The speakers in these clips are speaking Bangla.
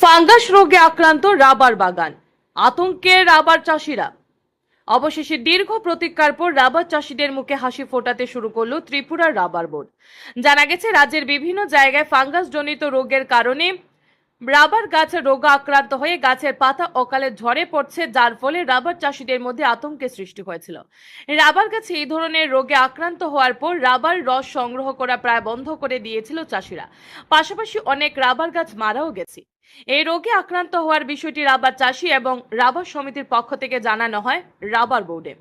ফাঙ্গাস রোগে আক্রান্ত রাবার বাগান। আতঙ্কে রাবার চাষিরা। অবশেষে দীর্ঘ প্রতীক্ষার পর রাবার চাষিদের মুখে হাসি ফোটাতে শুরু করল ত্রিপুরার রাবার বোর্ড। জানা গেছে, রাজ্যের বিভিন্ন জায়গায় ফাঙ্গাস জনিত রোগের কারণে রাবার গাছের রোগে আক্রান্ত হয়ে গাছের পাতা অকালে ঝরে পড়ছে, যার ফলে রাবার চাষিদের মধ্যে আতঙ্কের সৃষ্টি হয়েছিল। রাবার গাছে এই ধরনের রোগে আক্রান্ত হওয়ার পর রাবার রস সংগ্রহ করা প্রায় বন্ধ করে দিয়েছিল চাষিরা। পাশাপাশি অনেক রাবার গাছ মারাও গেছে। এই রোগে আক্রান্ত হওয়ার বিষয়টি রাবার চাষি এবং রাবার সমিতির পক্ষ থেকে জানানো হয় রাবার বোর্ডে।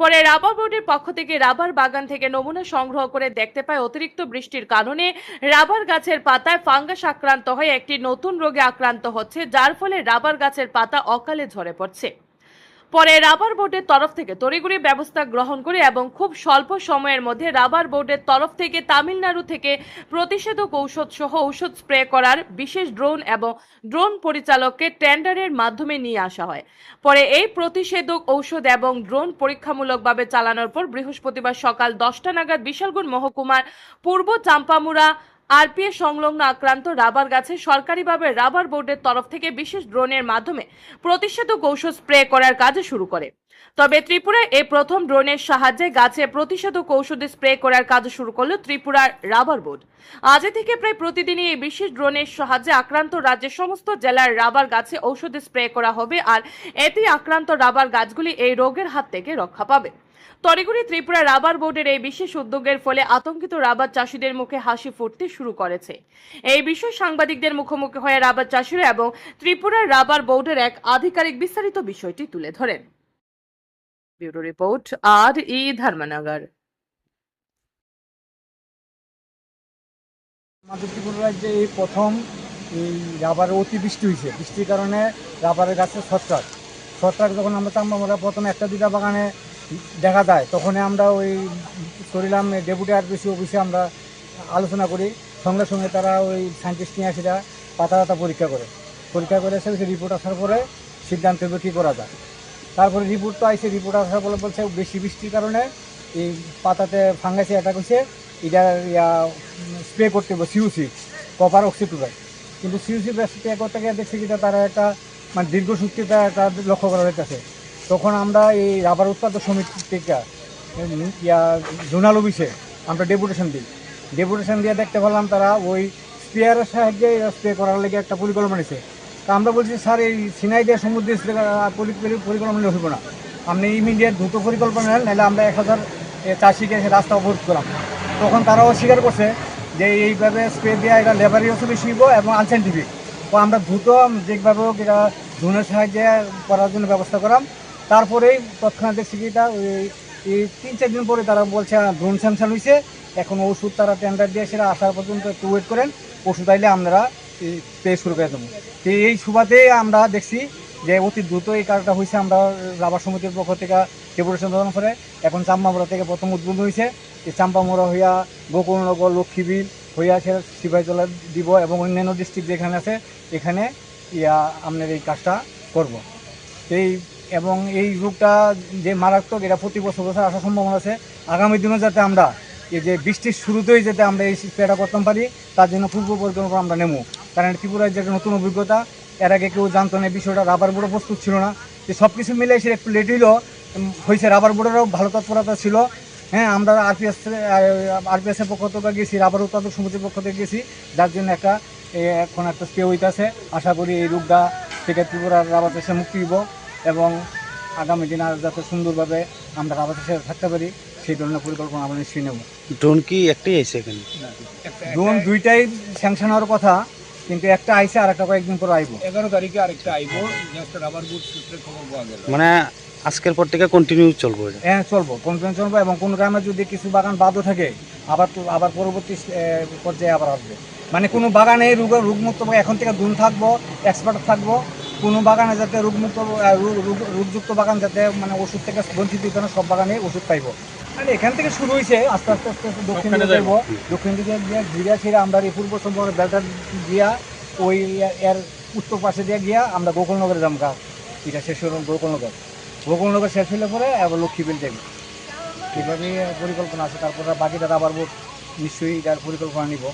পরে রাবার বোর্ডের পক্ষ থেকে রাবার বাগান থেকে নমুনা সংগ্রহ করে দেখতে পায় অতিরিক্ত বৃষ্টির কারণে রাবার গাছের পাতায় ফাঙ্গাস আক্রান্ত হয়ে একটি নতুন রোগে আক্রান্ত হচ্ছে, যার ফলে রাবার গাছের পাতা অকালে ঝরে পড়ছে। পরে রাবার বোর্ডের তরফ থেকে তড়িগুড়ি ব্যবস্থা গ্রহণ করে এবং খুব স্বল্প সময়ের মধ্যে রাবার বোর্ডের তরফ থেকে তামিলনাড়ু থেকে প্রতিষেধক ঔষধ সহ ঔষধ স্প্রে করার বিশেষ ড্রোন এবং ড্রোন পরিচালককে টেন্ডারের মাধ্যমে নিয়ে আসা হয়। পরে এই প্রতিষেধক ঔষধ এবং ড্রোন পরীক্ষামূলকভাবে চালানোর পর বৃহস্পতিবার সকাল দশটা নাগাদ বিশালগড় মহকুমার পূর্ব চাম্পামুড়া আরপিএ সংলগ্ন আক্রান্ত রাবার গাছে সরকারিভাবে রাবার বোর্ডের তরফ থেকে বিশেষ ড্রোনের মাধ্যমে প্রতিষেধক ঔষধ স্প্রে করার কাজ শুরু করে। তবে ত্রিপুরায় এই প্রথম ড্রোনের সাহায্যে গাছে প্রতিষেধক ঔষধে স্প্রে করার কাজ শুরু করল ত্রিপুরার রাবার বোর্ড। আজ থেকে প্রায় প্রতিদিনই এই বিশেষ ড্রোনের সাহায্যে আক্রান্ত রাজ্যের সমস্ত জেলার রাবার গাছে ঔষধে স্প্রে করা হবে আর এতে আক্রান্ত রাবার গাছগুলি এই রোগের হাত থেকে রক্ষা পাবে। তরিগুড়ি ত্রিপুরা রাবার বোর্ডের এই বিশেষ উদ্যোগের ফলে আতঙ্কিত রাবার চাষিদের মুখে হাসি ফুটতে শুরু করেছে। এই বিষয়ে সাংবাদিকদের মুখোমুখি হয়ে রাবার চাষিরা এবং ত্রিপুরার রাবার বোর্ডের এক আধিকারিক বিস্তারিত বিষয়টি তুলে ধরেন। ব্যুরো রিপোর্ট, আর ই ধর্মনগর। আমাদের ত্রিপুরা রাজ্যে এই প্রথম এই রাবারের অতিবৃষ্টি হয়েছে। বৃষ্টির কারণে রাবারের গাছে ছত্রাক। ছত্রাক যখন আমরা আমরা প্রথমে একটা দুটা বাগানে দেখা যায় তখন আমরা ওই করিলাম ডেপুটি আরপিসি অফিসে আমরা আলোচনা করি সঙ্গে সঙ্গে তারা ওই সায়েন্টিস্ট নিয়ে আসে পাতা পাতা পরীক্ষা করে পরীক্ষা করে এসে রিপোর্ট আসার পরে সিদ্ধান্ত হবে কী করা যায় তারপরে রিপোর্ট তো আইসে রিপোর্ট আসার পরে বলছে বেশি বৃষ্টির কারণে এই পাতাতে ফাঙ্গাসে অ্যাটাক হয়েছে এটা ইয়া স্প্রে করতে হবে সিউসি কপার অক্সিটুরাই কিন্তু সিউসি স্প্রে করতে গিয়ে দেখছি যেটা তারা একটা মানে দীর্ঘসূত্রিতা একটা লক্ষ্য করা হইতেছে তখন আমরা এই রাবার উৎপাদক সমিতি থেকে ইয়া, জোনাল অফিসে আমরা ডেপুটেশন দিই। ডেপুটেশন দিয়ে দেখতে পেলাম তারা ওই স্প্রেয়ারের সাহায্যে স্প্রে করার লেগে একটা পরিকল্পনা নিছে। তা আমরা বলছি, স্যার, এই সিনাই দিয়ে সমুদ্রে পরিকল্পনা নিলে হইব না। আপনি ইমিডিয়েট দ্রুত পরিকল্পনা নেন, নাহলে আমরা এক হাজার চাষিকে রাস্তা অবরোধ করলাম তখন তারাও স্বীকার করছে যে এইভাবে স্প্রে দেওয়া এটা লেবারি ওষুধ শিখব এবং আনসাইন্টিফিক তো আমরা দ্রুত যেভাবে হোক এটা ধুনের সাহায্যে করার জন্য ব্যবস্থা করাম। তারপরেই তৎক্ষণাৎ দেখছি কি এটা এই তিন চার দিন পরে তারা বলছে ড্রোন স্যামসান হয়েছে এখন ওষুধ তারা টেন্ডার দিয়ে সেটা আসার পর্যন্ত একটু ওয়েট করেন। ওষুধ আইলে আমরা পে শুরু করে দেবো। তো এই সুবাদে আমরা দেখছি যে অতি দ্রুত এই কাজটা হয়েছে আমরা রাবার সমিতির পক্ষ থেকে ডেপুটেশন প্রদান করে এখন চাম্পামোড়া থেকে প্রথম উদ্বোধন হয়েছে এই চাম্পামোড়া হইয়া গোকুলনগর, লক্ষ্মীবিল হইয়া সে সিপাহীতলা দিব এবং অন্যান্য ডিস্ট্রিক্ট যেখানে আছে, এখানে ইয়া, আপনার এই কাজটা করব। এই এবং এই রোগটা যে মারাত্মক, এটা প্রতি বছর বছর আসার সম্ভাবনা আছে। আগামী দিনে যাতে আমরা এই যে বৃষ্টির শুরুতেই যাতে আমরা এই স্প্রেটা করতে পারি, তার জন্য পূর্ব পরিকল্পনা আমরা নেব কারণ ত্রিপুরার যে একটা নতুন অভিজ্ঞতা, এর আগে কেউ জানতো না বিষয়টা রাবার বোর্ডও প্রস্তুত ছিল না। যে সব কিছু মিলে এসে একটু লেট হইল হয়েছে রাবার বোর্ডেরও ভালো তৎপরতা ছিল। হ্যাঁ আমরা আরপিএস আরপিএসের পক্ষ থেকে গেছি, রাবার উৎপাদক সমিতির পক্ষ থেকে গেছি। যার জন্য একটা এখন একটা স্প্রে হইতেছে। আশা করি এই রোগটা থেকে ত্রিপুরার রাবার চাষে মুক্তি দিব এবং আগামী দিন আর যাতে সুন্দরভাবে আমরা রাবার চাষে থাকতে পারি সেই ধরনের পরিকল্পনা আমরা নিশ্চয়ই নেব। ড্রোন কি একটাই আছে এখানে? ড্রোন দুইটাই স্যাংশন হওয়ার কথা কিন্তু একটা আইসে আর একটা কয়েকদিন পর আইব। এগারো তারিখে আরেকটা আইব জাস্ট রাবার বুট সূত্রে খবর পাওয়া গেল। মানে আজকের পর থেকে কন্টিনিউ চলবো হ্যাঁ চলবো কনফিডেন্স চলবো এবং কোনো গ্রামে যদি কিছু বাগান বাদও থাকে আবার তো আবার পরবর্তী পর্যায়ে আবার আসবে। মানে কোনো বাগানে রোগ রোগমুক্ত এখন থেকে দুন থাকব এক্সপার্ট থাকব কোনো বাগানে যাতে রোগমুক্ত রোগযুক্ত বাগান যাতে মানে ওষুধ থেকে বঞ্চিত হইতে না সব বাগানে ওষুধ পাইবো। মানে এখান থেকে শুরু হয়েছে আস্তে আস্তে আস্তে আস্তে দক্ষিণ দিকে যাইবো। দক্ষিণ দিকে গিয়ে ঘিরা ছিঁড়ে আমরা এই পূর্ব সম্পর্কে বেলটা গিয়া ওই এর উত্তর পাশে দিয়ে গিয়া আমরা গোকুলনগরে যাম গা। এটা শেষ হলো গোকুলনগর। গোকুলনগর শেষ হলে পরে আবার লক্ষ্মীবিল যাবে এভাবেই পরিকল্পনা আছে তারপরে বাকিটা আবার নিশ্চয়ই এটার পরিকল্পনা নিব।